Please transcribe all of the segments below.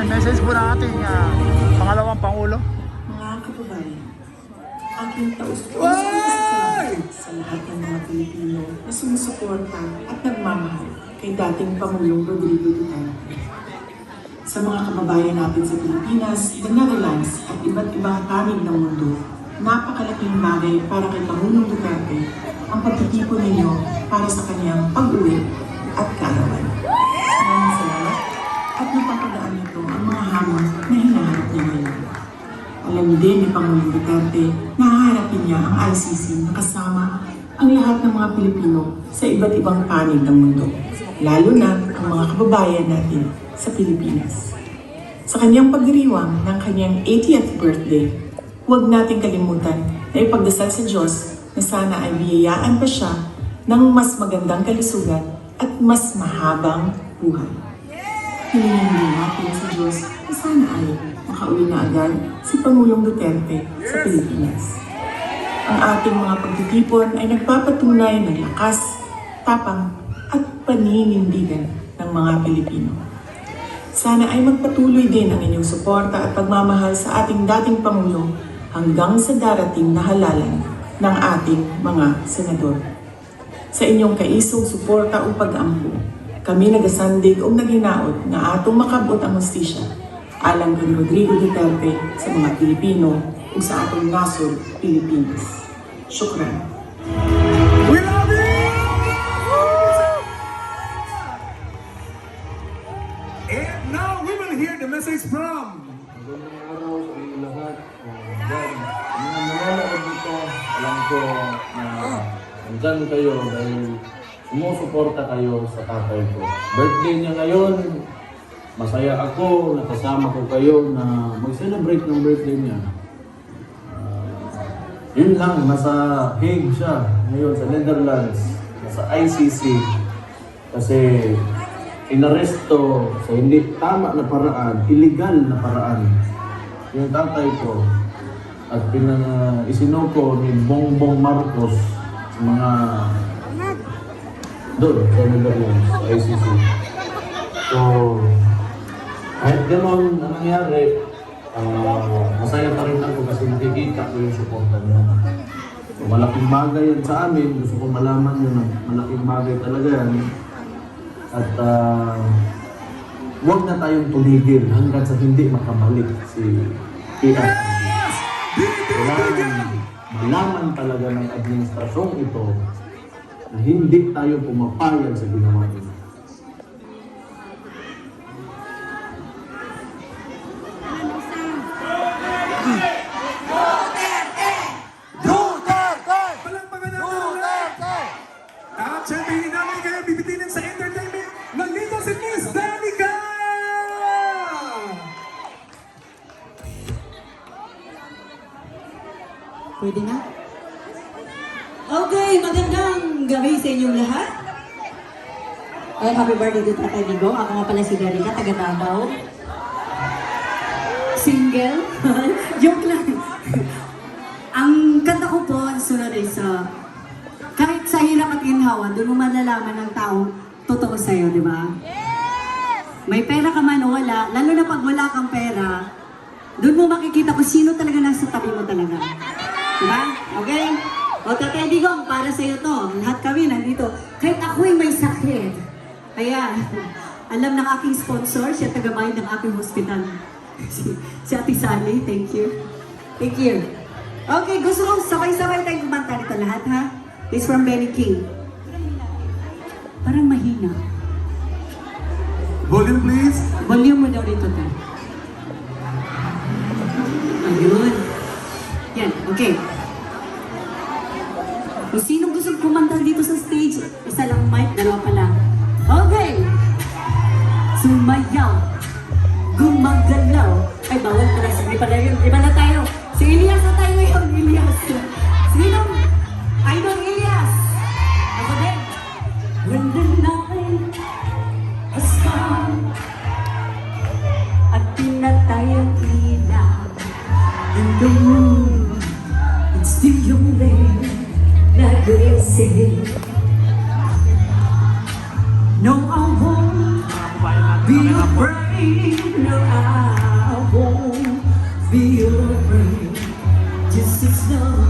Ang message po ng ating ah, pangalawang Pangulo. Mga kababayan, aking taus-puso sa lahat ng mga Pilipino na sumusuporta at nagmamahal kay dating Pangulong Rodrigo Duterte. Sa mga kababayan natin sa Pilipinas, the Netherlands at iba't ibang panig ng mundo, napakalaking bagay para kay Pangulong Duterte ang pagtitipon ninyo para sa kanyang pag-uwi at kaarawan. At napapadaan nito ang mga hamon na hinaharap niya ngayon. Alam din ni Pangulong Duterte na haharapin niya ang ICC na kasama ang lahat ng mga Pilipino sa iba't ibang panig ng mundo, lalo na ang mga kababayan natin sa Pilipinas. Sa kanyang pagdiriwang ng kanyang 80th birthday, huwag nating kalimutan na ipagdasal sa Diyos na sana ay biyayaan pa siya ng mas magandang kalusugan at mas mahabang buhay. Hinihingin natin sa Diyos na sana ay makauwi na agad si Pangulong Duterte sa Pilipinas. Ang ating mga pagtitipon ay nagpapatunay ng lakas, tapang at paninindigan ng mga Pilipino. Sana ay magpatuloy din ang inyong suporta at pagmamahal sa ating dating Pangulo hanggang sa darating na halalan ng ating mga senador. Sa inyong kaisog suporta o pag-ampo, kami nagasandig o naghinaot nga atong makabot ang hustisya alang kay Rodrigo Duterte sa mga Pilipino o sa atong nasod, Pilipinas. Shukran. We love you! And now we will hear the message from Magandang araw sa inyo lahat. Uh, mga dito, alam ko na nandyan kayo dahil sumusuporta kayo sa tatay ko. Birthday niya ngayon, masaya ako, nakasama ko kayo na mag-celebrate ng birthday niya. Ah, yun lang, nasa Hague siya ngayon sa Netherlands, nasa ICC. Kasi inaresto sa hindi tama na paraan, illegal na paraan. Yung tatay ko at pinang isinuko ni Bongbong Marcos sa mga doon sa Netherlands, sa ICC. So, kahit gano'n ang nangyari, ah, masaya pa rin ako kasi nakikita ko yung suporta niya. So, malaking bagay yan sa amin. Gusto kong malaman yun na malaking bagay talaga yan. At ah, huwag na tayong tumigil hanggang sa hindi makabalik si PRRD. Kailangan malaman talaga ng administrasyong ito na hindi tayo pumapayag sa ginawa nila. Hindi namin kayo bibitinin sa entertainment. Nandito si Miss Danica! Pwede na? Okay, magandang gabi sa inyong lahat. Ay, happy birthday to Tatay Digong. Ako nga pala si Danica, taga Davao. Single? Joke lang. Ang kanta ko po, sunod is, uh, kahit sa hirap at ginhawa, doon mo malalaman ng tao totoo sa'yo, di ba? May pera ka man o wala, lalo na pag wala kang pera, doon mo makikita kung sino talaga nasa tabi mo talaga. Diba? Okay? O Tatay Digong, para sa'yo to. Lahat kami nandito. Kahit ako'y may sakit. Ayan. Alam ng aking sponsor, siya tagabayad ng aking hospital. si, si Ate Sally, thank you. Thank you. Okay, gusto ko sabay-sabay tayong kumanta nito lahat, ha? This from Benny King. Parang mahina. Volume please. Volume mo daw dito, ta. Ayun. Yan, okay. Kung sino gusto kumanta dito sa stage, isa lang mic, dalawa pa lang. Okay! Sumayaw, gumagalaw. Ay, bawal pala. Sige pala yun. Iba na tayo. Si Elias it's no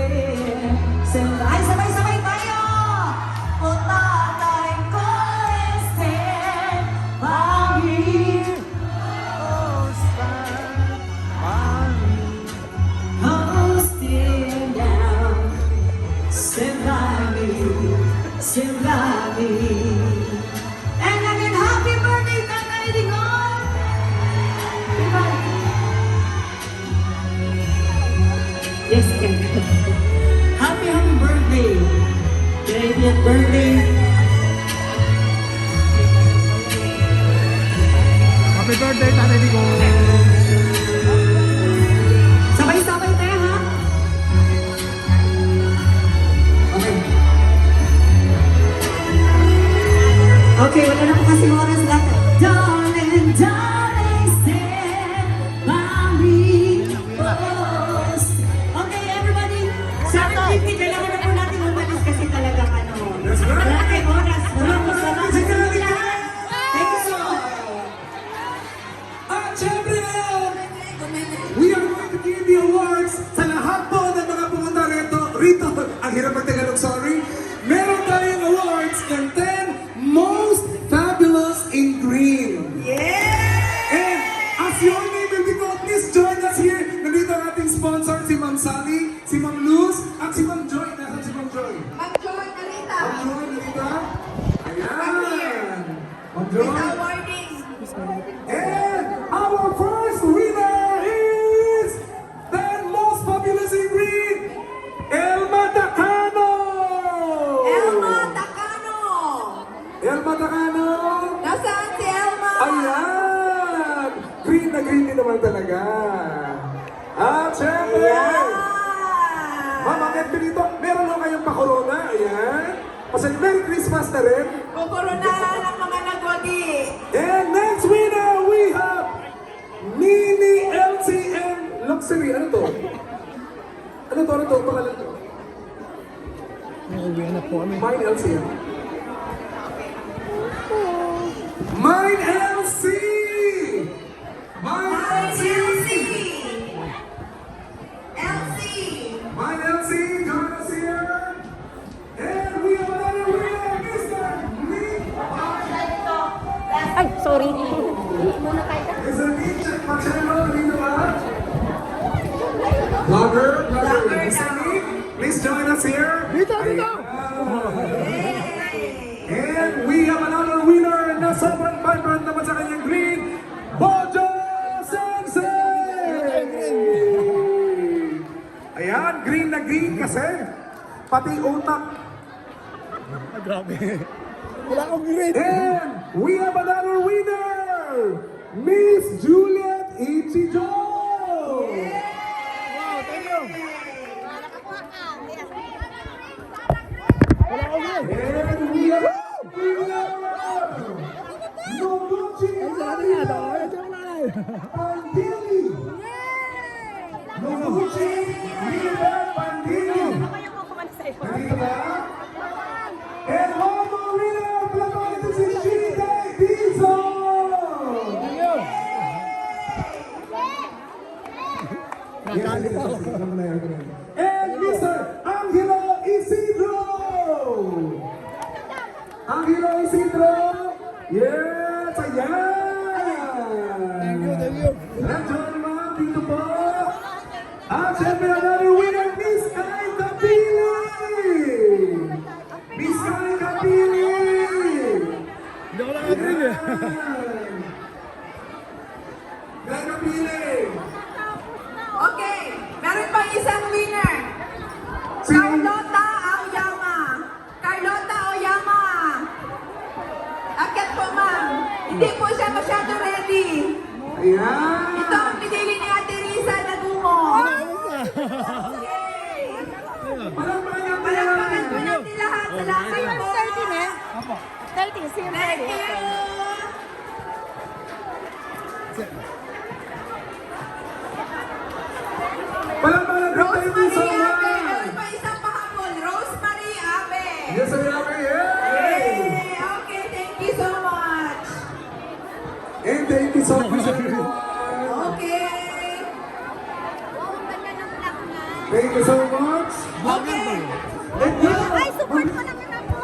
Silvani. And again, happy birthday, Tatay Digong! Happy birthday! Happy, birthday! Canadian birthday! Happy birthday, Tatay Digong! Pasal Merry Christmas na rin. Kukurunahan ang mga nagwagi. And next winner, we have Nini LTM Luxury. Ano to? Ano to? Ano to? Pangalan to? Mine LTM. Mine LTM! sorry. Muna tayo. Vlogger, vlogger, please join us here. Dito, dito. And we have another winner na sobrang vibrant naman sa kanyang green, Bojo Sensei! Ayan, green na green kasi. Pati utak. Ah, grabe. Wala akong green. And we have another winner, Miss Juliet Ichijo. Wow, thank you. And we have winner, Nobuchi Maria. Ayan! Ito ang pinili ni Ate Risa na gumo. Palakpakan natin Palakpakan po natin lahat sa lakay po. 13 eh. 13, same Thank you. Okay. Thank you so much! Okay. And now, Ay, support mo naman ako.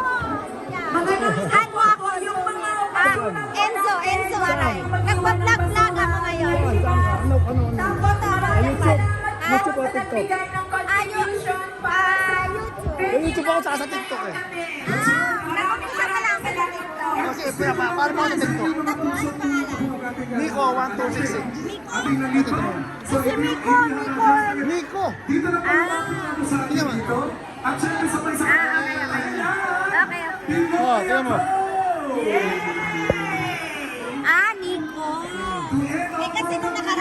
Mga nang-ano ako, yung mga Ah, Enzo, Enzo, aray. Nagpa-vlog-vlog ako ngayon. Ano, ano, ano? Tapos, Ah, YouTube. YouTube o TikTok? nagbigay ng contribution pa. Ah, YouTube. Eh, YouTube ako sa TikTok eh. Ah, siya ka lang sa TikTok. Kasi, pa, pa, paano mo sa TikTok? Nico, 1266. ating nandito. So, Si Miko, Miko. Nico! dito na po ang sa atin dito. At syempre, sabay sa Ah, okay, okay. Okay, okay. Oh, tingnan mo. Ah, Nico. Eh, kasi nung nakaraan,